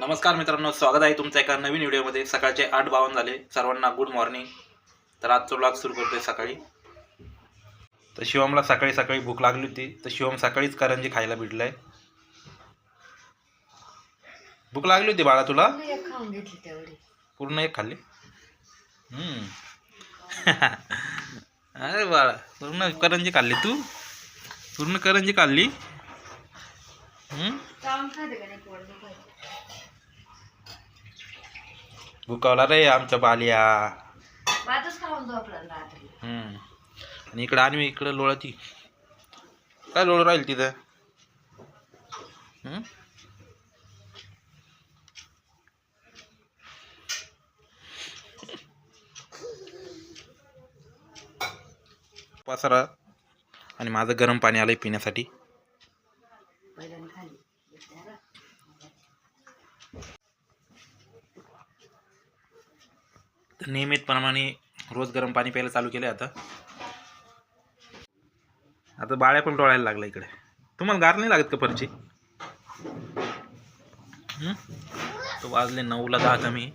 नमस्कार मित्रांनो स्वागत आहे तुमच्या एका नवीन व्हिडिओमध्ये. सकाळचे आठ बावन्न झाले. सर्वांना गुड मॉर्निंग तर आजचा ब्लॉग सुरू करतोय सकाळी. तर शिवमला सकाळी सकाळी भूक लागली होती. तर शिवम सकाळीच करंजी खायला भेटलाय. भूक लागली होती बाळा तुला? पूर्ण एक खाल्ली. अरे बाळा पूर्ण करंजी खाल्ली तू? पूर्ण करंजी खाल्ली हम्म? चावून खाते का नाही पोट दुखायचं भुकावला रे आमच्या बालिया. भातच खाऊन झोपला ना रात्री हम्म. आणि इकडं आणि इकडं लोळाची काय लोळ राहील तिथं? हम्म? पसारा. आणि माझं गरम पाणी आलंय पिण्यासाठी. तर नियमितप्रमाणे रोज गरम पाणी प्यायला चालू केलं आता. आता बाळ्या पण डोळायला लागला इकडे. तुम्हाला गार नाही लागत का परची? तो वाजले नऊला दहा कमी.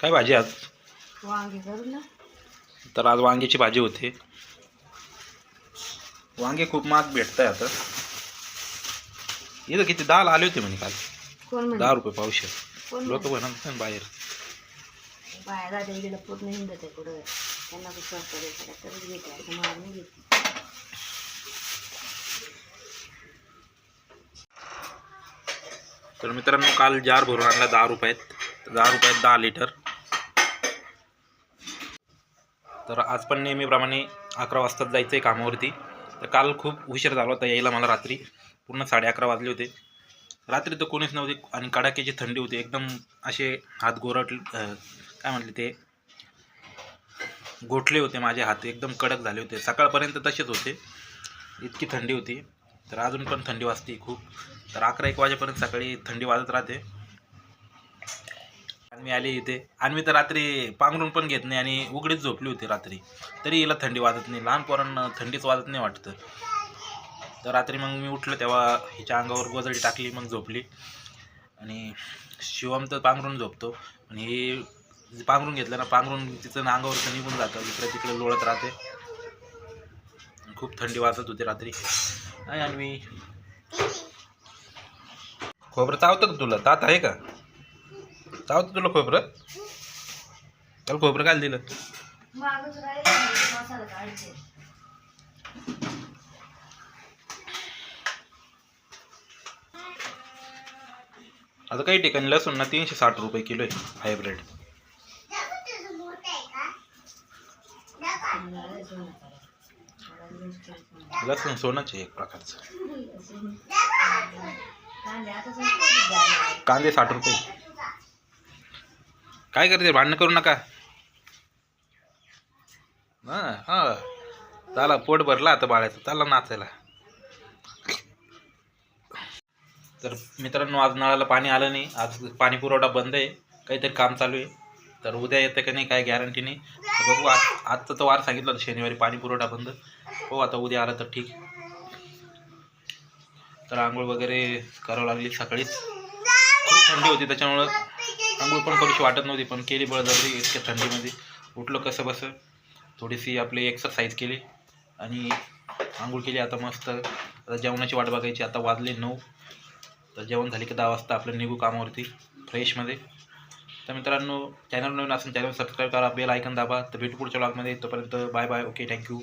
काय भाजी आज? वांगी करू ना. तर आज वांग्याची भाजी होते. वांगे खूप महाग भेटत आहे आता. इथं किती दहाला आले होते म्हणे काल. कोण दहा रुपये पावशे कोण लोक म्हणे? म्हणत ना बाहेर. बाहेर राहते गेलं पूर्ण हिंडत आहे कुठं. त्यांना पण स्वस्त द्यायचं तरच घेते असं महाग नाही घेते. तर मित्रांनो काल जार भरून आणला दहा रुपयात. दहा रुपयात दहा लिटर. तर आज पण नेहमीप्रमाणे अकरा वाजताच जायचं आहे कामावरती. तर काल खूप उशीर झाला होता यायला मला रात्री. पूर्ण साडे अकरा वाजले होते. रात्री तर कोणीच नव्हते आणि कडाक्याची थंडी होती. एकदम असे हात गोरट काय म्हटले ते? गोठले होते माझे हात. एकदम कडक झाले होते. सकाळपर्यंत तसेच होते. इतकी थंडी होती. तर अजून पण थंडी वाजते खूप. तर अकरा एक वाजेपर्यंत सकाळी थंडी वाजत राहते. मी आले इथे. आणि मी तर रात्री पांघरून पण घेत नाही आणि उघडीच झोपली होती रात्री. तरी हिला थंडी वाजत नाही. लहान पोरांना थंडीच वाजत नाही वाटतं. तर रात्री मग मी उठलं तेव्हा हिच्या अंगावर गोजडी टाकली मग झोपली. आणि शिवम तर पांघरून झोपतो. आणि हे पांघरून घेतलं ना पांघरून तिचं अंगावर निघून जातं. इकडे तिकडे लोळत राहते. खूप थंडी वाजत होती रात्री. आणि मी खोबरं चावतं का तुला? तात आहे का? चावतं तुला खोबरं. त्याला खोबरं काय दिलं. आता काही ठिकाणी लसूण ना तीनशे साठ रुपये किलो आहे हायब्रिड लसूण सोनंच आहे एक प्रकारचं. कांदे साठ रुपये. काय करते? भांडणं करू नका. हां हां. चला पोट भरला आता बाळाचं. चला नाचायला. तर मित्रांनो आज नळाला पाणी आलं नाही. आज पाणी पुरवठा बंद आहे. काहीतरी काम चालू आहे. तर उद्या येतं का नाही काय गॅरंटी नाही. बघू आज आजचं तर वार सांगितलं शनिवारी पाणी पुरवठा बंद. हो आता उद्या आलं तर ठीक. तर आंघोळ वगैरे करावं लागली सकाळीच. खूप थंडी होती त्याच्यामुळं. आंघोळ पण करूशी वाटत नव्हती पण केली बळजबरी इतक्या थंडीमध्ये. उठलं कसं बसं. थोडीशी आपली एक्सरसाइज केली आणि आंघोळ केली. आता मस्त आता जेवणाची वाट बघायची. आता वाजले नऊ. तर जेवण झाली की दहा वाजता आपलं निघू कामावरती फ्रेशमध्ये तर मित्रांनो चॅनल नवीन असेल चॅनल सबस्क्राईब करा. बेल आयकन दाबा. तर भेटू पुढच्या ब्लॉगमध्ये तोपर्यंत बाय बाय ओके थँक्यू